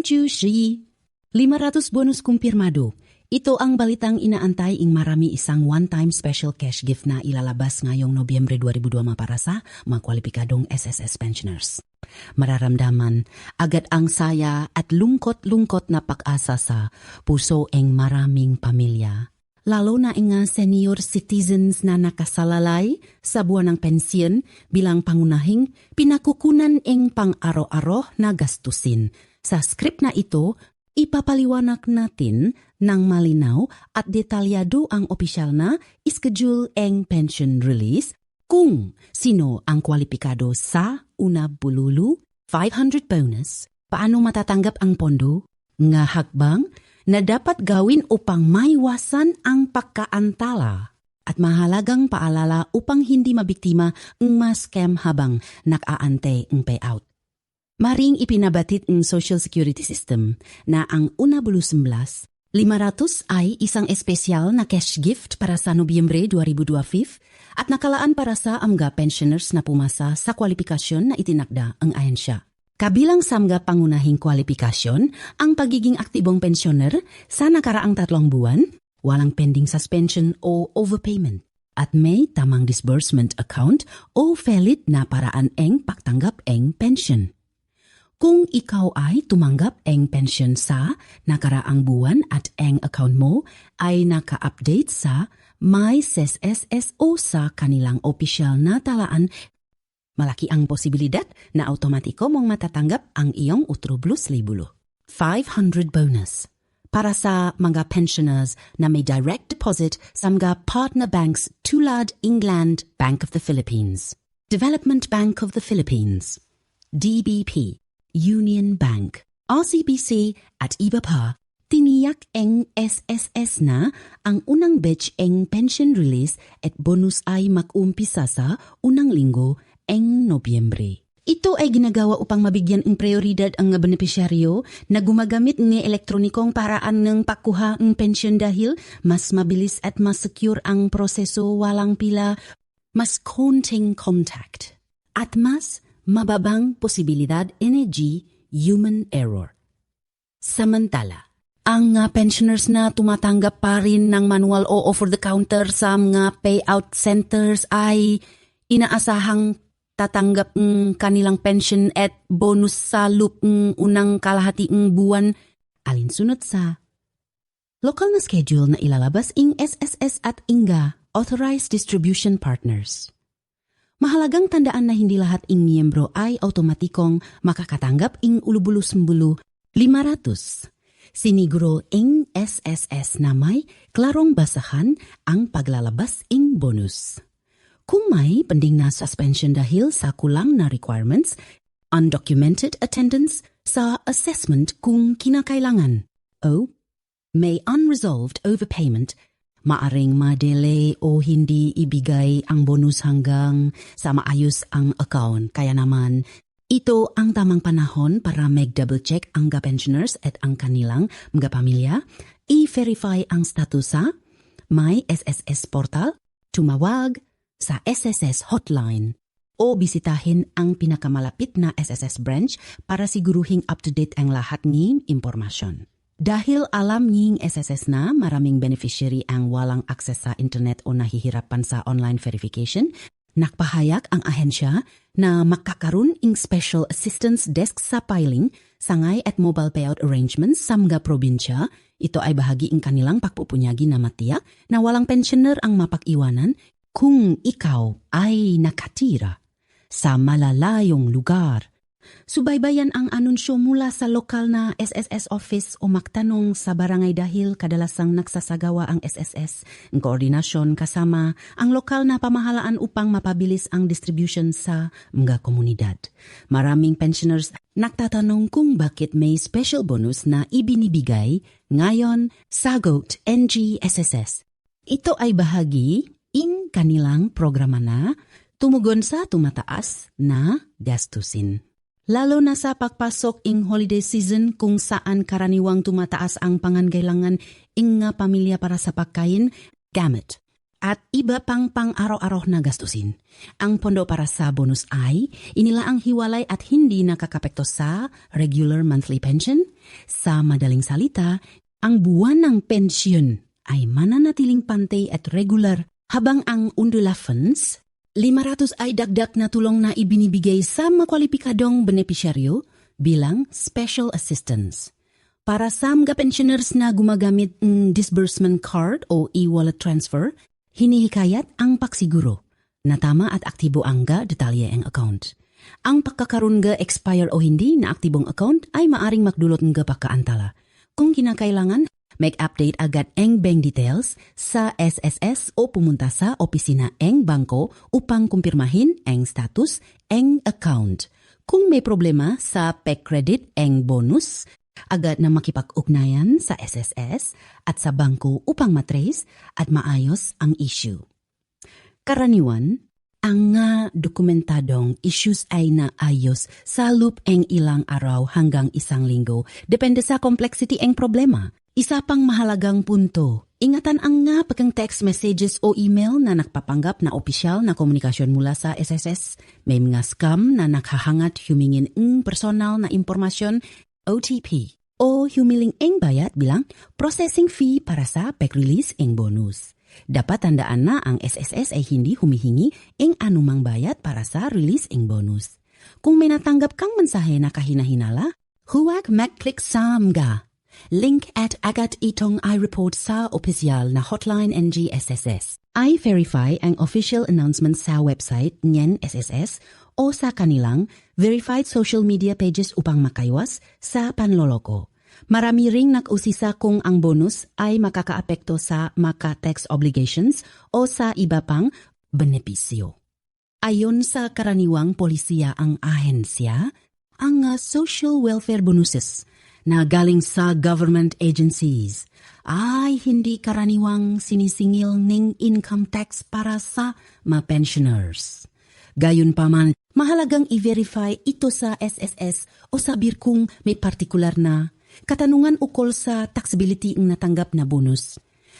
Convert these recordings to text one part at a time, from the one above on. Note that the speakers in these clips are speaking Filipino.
Penju Shri 500 bonus kumpirmado. Ito ang balitang inaantay ing marami isang one-time special cash gift na ilalabas ngayong Nobyembre 2002 para sa mga kwalipikadong SSS pensioners. Mararamdaman agad ang saya at lungkot-lungkot na pag-asa sa puso eng maraming pamilya. Lalo na nga senior citizens na nakasalalay sa buwan ng pensyon bilang pangunahing pinakukunan eng pang-aro-aro na gastusin. Sa script na ito, ipapaliwanag natin ng malinaw at detalyado ang opisyal na schedule eng pension release kung sino ang kwalipikado sa una bululu, 500 bonus, paano matatanggap ang pondo, nga hakbang na dapat gawin upang maiwasan ang pagkaantala at mahalagang paalala upang hindi mabiktima ng mas scam habang nakaante ng payout. Maring ipinabatit ng Social Security System na ang una bulu 500 ay isang espesyal na cash gift para sa Nobyembre 2025 at nakalaan para sa AMGA pensioners na pumasa sa kwalifikasyon na itinakda ang ahensya. Kabilang sa AMGA pangunahing kwalifikasyon ang pagiging aktibong pensioner sa nakaraang tatlong buwan, walang pending suspension o overpayment, at may tamang disbursement account o valid na paraan eng pagtanggap eng pension. Kung ikaw ay tumanggap eng pension sa nakaraang buwan at eng account mo ay naka-update sa My SSSO sa kanilang opisyal na talaan, malaki ang posibilidad na automatiko mong matatanggap ang iyong utroblus libulo. 500 bonus. Para sa mga pensioners na may direct deposit sa mga partner banks tulad England Bank of the Philippines, Development Bank of the Philippines, DBP, Union Bank, RCBC at iba pa, tiniyak eng SSS na ang unang batch eng pension release at bonus ay mag-umpisa sa unang linggo eng Nobyembre. Ito ay ginagawa upang mabigyan ng prioridad ang benepisyaryo na gumagamit ng elektronikong paraan ng pakuha ng pensyon dahil mas mabilis at mas secure ang proseso walang pila, mas konting contact, at mas mababang posibilidad energy human error. Samantala, ang uh, pensioners na tumatanggap pa rin ng manual o over-the-counter sa mga payout centers ay inaasahang tatanggap ng kanilang pension at bonus sa loop ng unang kalahati ng buwan alinsunod sa local na schedule na ilalabas ing SSS at INGA Authorized Distribution Partners. Mahalagang tandaan na hindi lahat ing miyembro ay automatikong makakatanggap ing ulubulu-sumbulu 500. Siniguro ing SSS na may klarong basahan ang paglalabas ing bonus. Kung may pending na suspension dahil sa kulang na requirements, undocumented attendance sa assessment kung kinakailangan, o may unresolved overpayment maaring ma-delay o hindi ibigay ang bonus hanggang sa maayos ang account. Kaya naman, ito ang tamang panahon para mag-double check ang pensioners at ang kanilang mga pamilya, i-verify ang status sa My SSS portal, tumawag sa SSS hotline o bisitahin ang pinakamalapit na SSS branch para siguruhing up-to-date ang lahat ng impormasyon. Dahil alam nying SSS na maraming beneficiary ang walang akses sa internet o nahihirapan sa online verification, nakpahayag ang ahensya na makakaroon ing special assistance desk sa piling, sangay at mobile payout arrangements sa mga probinsya. Ito ay bahagi ing kanilang pagpupunyagi na matiyak na walang pensioner ang mapag-iwanan kung ikaw ay nakatira sa malalayong lugar Subaybayan ang anunsyo mula sa lokal na SSS office o magtanong sa barangay dahil kadalasang nagsasagawa ang SSS ng koordinasyon kasama ang lokal na pamahalaan upang mapabilis ang distribution sa mga komunidad. Maraming pensioners nagtatanong kung bakit may special bonus na ibinibigay ngayon sa GOAT NG SSS. Ito ay bahagi in kanilang programa na tumugon sa tumataas na gastusin lalo na sa pagpasok ing holiday season kung saan karaniwang tumataas ang pangangailangan ing nga pamilya para sa pagkain, gamit, at iba pang pang-araw-araw na gastusin. Ang pondo para sa bonus ay inila ang hiwalay at hindi nakakapekto sa regular monthly pension, Sa madaling salita, ang buwan ng pensyon ay mananatiling pantay at regular habang ang undula 500 ay dagdag na tulong na ibinibigay sa makwalipikadong benepisyaryo bilang special assistance. Para sa mga pensioners na gumagamit ng disbursement card o e-wallet transfer, hinihikayat ang pagsiguro na tama at aktibo ang ga detalye ang account. Ang pagkakaroon ga expire o hindi na aktibong account ay maaring magdulot nga pagkaantala. Kung kinakailangan, make update agad ang bank details sa SSS o pumunta sa opisina ang bangko upang kumpirmahin ang status ang account. Kung may problema sa pay credit ang bonus, agad na makipag-ugnayan sa SSS at sa bangko upang matrace at maayos ang issue. Karaniwan, ang nga dokumentadong issues ay naayos sa loop ang ilang araw hanggang isang linggo. Depende sa complexity ang problema. Isa pang mahalagang punto, ingatan ang nga pagkang text messages o email na nagpapanggap na opisyal na komunikasyon mula sa SSS. May mga scam na nakahangat humingin ng personal na impormasyon, OTP, o humiling ang bayad bilang processing fee para sa pag-release ang bonus. Dapat tandaan na ang SSS ay hindi humihingi ang anumang bayad para sa release ang bonus. Kung may natanggap kang mensahe na kahinahinala, huwag mag-click sa mga link at agad itong i-report sa opisyal na hotline ng SSS. I-verify ang official announcement sa website ng SSS o sa kanilang verified social media pages upang makaiwas sa panloloko. Marami ring nag-usisa kung ang bonus ay makakaapekto sa maka-tax obligations o sa iba pang benepisyo. Ayon sa karaniwang polisiya ang ahensya, ang uh, social welfare bonuses na galing sa government agencies ay hindi karaniwang sinisingil ng income tax para sa mga pensioners. Gayunpaman, mahalagang i-verify ito sa SSS o sabir kung may partikular na katanungan ukol sa taxability ng natanggap na bonus.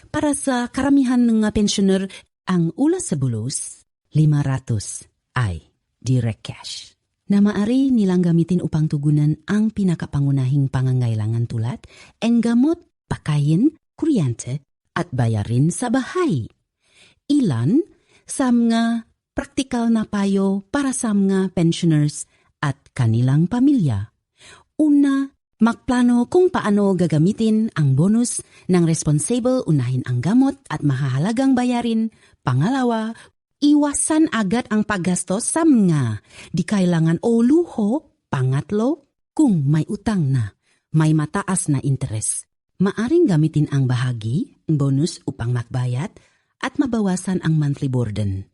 Para sa karamihan ng pensioner, ang ula sa bulos, 500 ay direct cash na maari nilang gamitin upang tugunan ang pinakapangunahing pangangailangan tulad ang gamot, pakain, kuryente at bayarin sa bahay. Ilan sa mga praktikal na payo para sa mga pensioners at kanilang pamilya. Una, Magplano kung paano gagamitin ang bonus ng responsible unahin ang gamot at mahahalagang bayarin. Pangalawa, iwasan agad ang paggastos sa mga di kailangan o luho. Pangatlo, kung may utang na, may mataas na interes. Maaring gamitin ang bahagi, bonus upang magbayad at mabawasan ang monthly burden.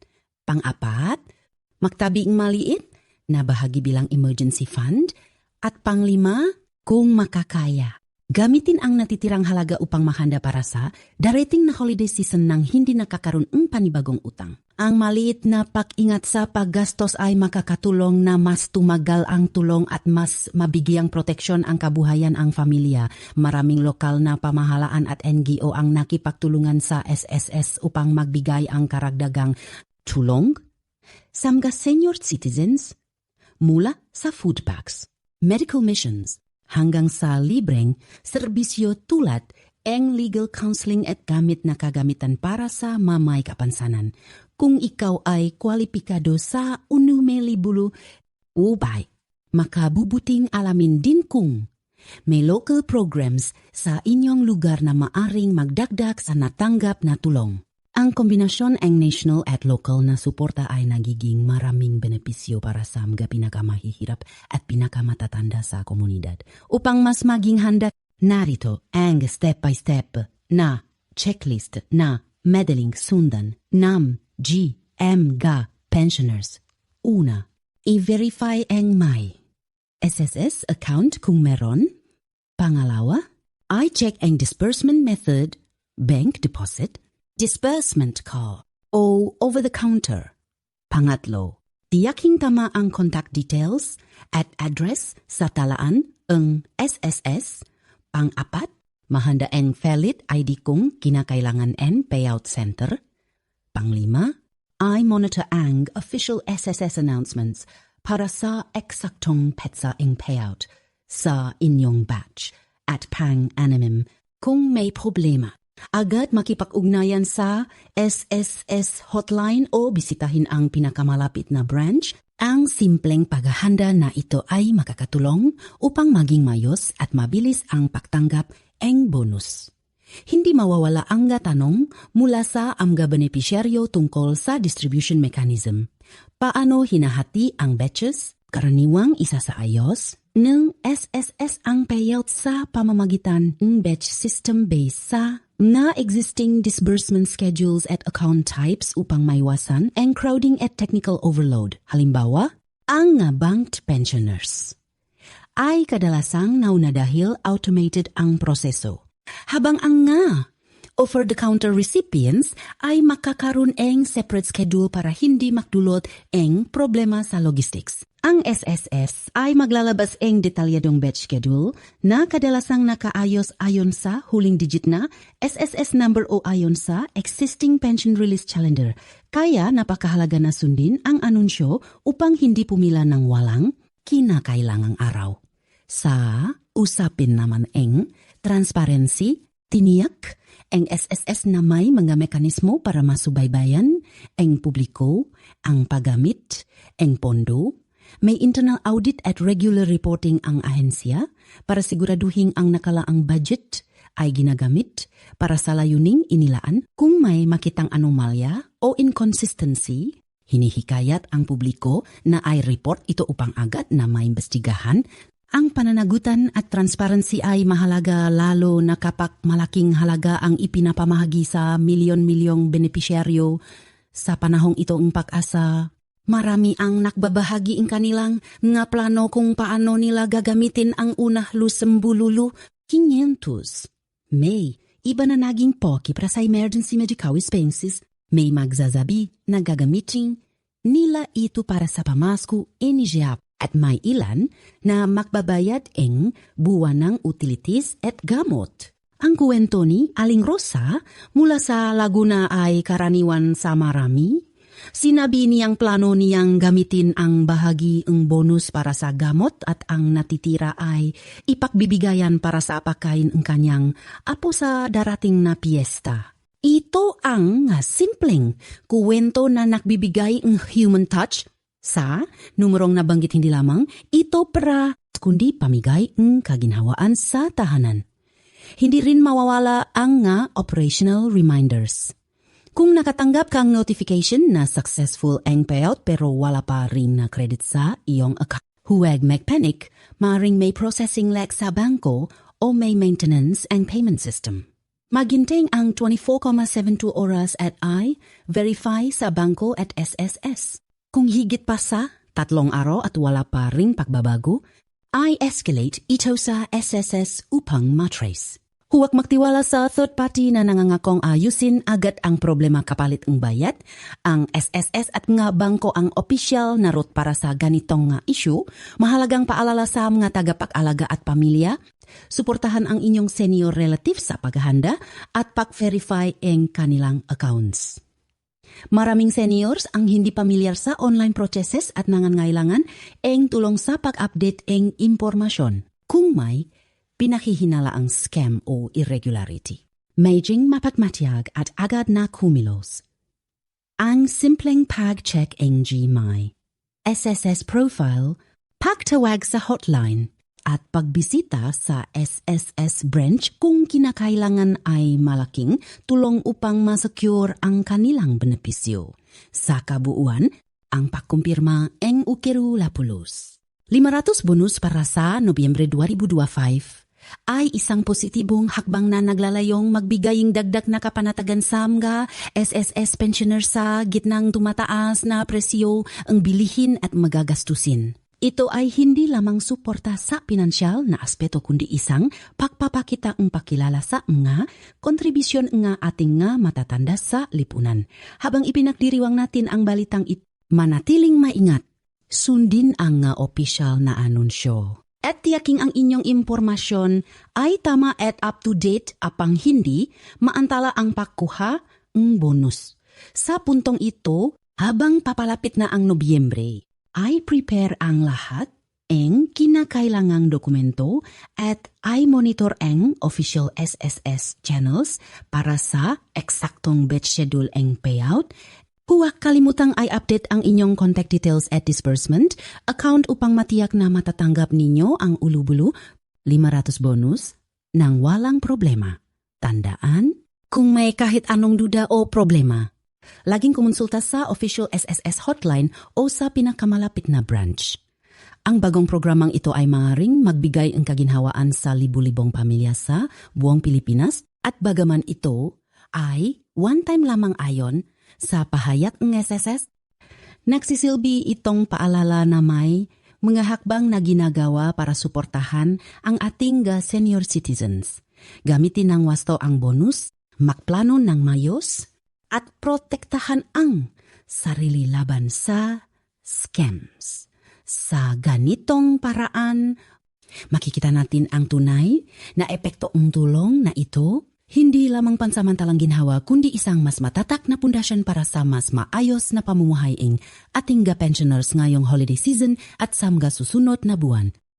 Pang-apat, magtabi ang maliit na bahagi bilang emergency fund at panglima, kung makakaya. Gamitin ang natitirang halaga upang mahanda para sa darating na holiday season nang hindi nakakaroon ng panibagong utang. Ang maliit na pag-ingat sa paggastos ay makakatulong na mas tumagal ang tulong at mas mabigyang proteksyon ang kabuhayan ang pamilya. Maraming lokal na pamahalaan at NGO ang nakipagtulungan sa SSS upang magbigay ang karagdagang tulong sa mga senior citizens mula sa food packs, medical missions, hanggang sa libreng serbisyo tulad ang legal counseling at gamit na kagamitan para sa mamay kapansanan. Kung ikaw ay kwalipikado sa unumeli bulu ubay, makabubuting alamin din kung may local programs sa inyong lugar na maaring magdagdag sa natanggap na tulong. Ang kombinasyon ang national at local na suporta ay nagiging maraming benepisyo para sa mga pinakamahihirap at pinakamatatanda sa komunidad. Upang mas maging handa, narito ang step-by-step na checklist na madaling sundan ng GMGA pensioners. Una, i-verify ang may SSS account kung meron. Pangalawa, i-check ang disbursement method, bank deposit, disbursement call o over-the-counter. Pangatlo, tiyaking tama ang contact details at address sa talaan ng SSS. Pang-apat, mahanda ang valid ID kung kinakailangan ang payout center. Panglima, I monitor ang official SSS announcements para sa eksaktong petsa ang payout sa inyong batch. pang anamim kung may problema. Agad makipag-ugnayan sa SSS hotline o bisitahin ang pinakamalapit na branch. Ang simpleng paghahanda na ito ay makakatulong upang maging mayos at mabilis ang pagtanggap ng bonus. Hindi mawawala ang tanong mula sa amga benepisyaryo tungkol sa distribution mechanism. Paano hinahati ang batches? Karaniwang isa sa ayos ng SSS ang payout sa pamamagitan ng batch system based sa na existing disbursement schedules at account types upang maiwasan ang crowding at technical overload. Halimbawa, ang banked pensioners ay kadalasang nauna dahil automated ang proseso. Habang ang nga over-the-counter recipients ay makakaroon eng separate schedule para hindi makdulot eng problema sa logistics. Ang SSS ay maglalabas eng detalyadong batch schedule na kadalasang nakaayos ayon sa huling digit na SSS number o ayon sa existing pension release calendar. Kaya napakahalaga na sundin ang anunsyo upang hindi pumila ng walang kinakailangang araw. Sa usapin naman eng transparency, tiniyak, ang SSS na may mga mekanismo para masubaybayan ang publiko, ang paggamit, ang pondo, may internal audit at regular reporting ang ahensya para siguraduhin ang nakalaang budget ay ginagamit para sa layuning inilaan kung may makitang anomalya o inconsistency Hinihikayat ang publiko na ay report ito upang agad na maimbestigahan. Ang pananagutan at transparency ay mahalaga lalo na kapag malaking halaga ang ipinapamahagi sa milyon-milyong benepisyaryo sa panahong ito ang pag-asa Marami ang nakbabahagi ang kanilang nga plano kung paano nila gagamitin ang unah lusembululu 500. May iba na naging poki para sa emergency medical expenses. May magzazabi na gagamitin nila ito para sa pamasko NGAP at may ilan na makbabayad ang buwan ng utilities at gamot. Ang kwento ni Aling Rosa mula sa Laguna ay karaniwan sa marami Sinabi niyang plano niyang gamitin ang bahagi ng bonus para sa gamot at ang natitira ay ipakbibigayan para sa apakain ng kanyang apo sa darating na piyesta. Ito ang simpleng kuwento na nakbibigay ng human touch sa numerong nabanggit hindi lamang ito para kundi pamigay ng kaginhawaan sa tahanan. Hindi rin mawawala ang nga operational reminders. Kung nakatanggap kang notification na successful ang payout pero wala pa rin na credit sa iyong account, huwag mag-panic, maring may processing lag sa bangko o may maintenance ang payment system. Maginting ang 24,72 oras at I, verify sa bangko at SSS. Kung higit pa sa tatlong araw at wala pa ring pagbabago, I escalate ito sa SSS upang matrace. Huwag magtiwala sa third party na nangangakong ayusin agad ang problema kapalit ng bayad. Ang SSS at nga bangko ang opisyal na route para sa ganitong nga issue. Mahalagang paalala sa mga tagapag-alaga at pamilya. Suportahan ang inyong senior relative sa paghahanda at pag-verify ang kanilang accounts. Maraming seniors ang hindi pamilyar sa online processes at nangangailangan ang tulong sa pag-update ang impormasyon. Kung may pinahihinala ang scam o irregularity. Medjing mapagmatyag at agad na kumilos. Ang simpleng pag-check ng GMI, SSS profile, pagtawag sa hotline, at pagbisita sa SSS branch kung kinakailangan ay malaking tulong upang masecure ang kanilang benepisyo. Sa kabuuan, ang pagkumpirma ng Ukiru Lapulos. 500 bonus para sa Nobyembre 2025 ay isang positibong hakbang na naglalayong magbigaying dagdag na kapanatagan samga SSS pensioner sa gitnang tumataas na presyo ang bilihin at magagastusin. Ito ay hindi lamang suporta sa pinansyal na aspeto kundi isang pagpapakita ang pakilala sa mga kontribusyon nga ating nga matatanda sa lipunan. Habang ipinagdiriwang natin ang balitang it, manatiling maingat, sundin ang nga opisyal na anunsyo at tiyaking ang inyong impormasyon ay tama at up-to-date apang hindi maantala ang pagkuha ng bonus. Sa puntong ito, habang papalapit na ang Nobyembre, ay prepare ang lahat eng kinakailangang dokumento at i-monitor eng official SSS channels para sa eksaktong batch schedule eng payout. Huwag kalimutang i-update ang inyong contact details at disbursement account upang matiyak na matatanggap ninyo ang ulubulu 500 bonus nang walang problema. Tandaan, kung may kahit anong duda o problema, laging kumonsulta sa official SSS hotline o sa pinakamalapit na branch. Ang bagong programang ito ay maaaring magbigay ng kaginhawaan sa libu-libong pamilya sa buong Pilipinas at bagaman ito ay one-time lamang ayon sa pahayag ng SSS, nagsisilbi itong paalala na may mga hakbang na ginagawa para suportahan ang ating ga senior citizens. Gamitin ng wasto ang bonus, makplano ng mayos, at protektahan ang sarili laban sa scams. Sa ganitong paraan, makikita natin ang tunay na epekto ng tulong na ito hindi lamang pansamantalang ginhawa kundi isang mas matatak na pundasyon para sa mas maayos na pamumuhay ing ating ga pensioners ngayong holiday season at samga susunod na buwan.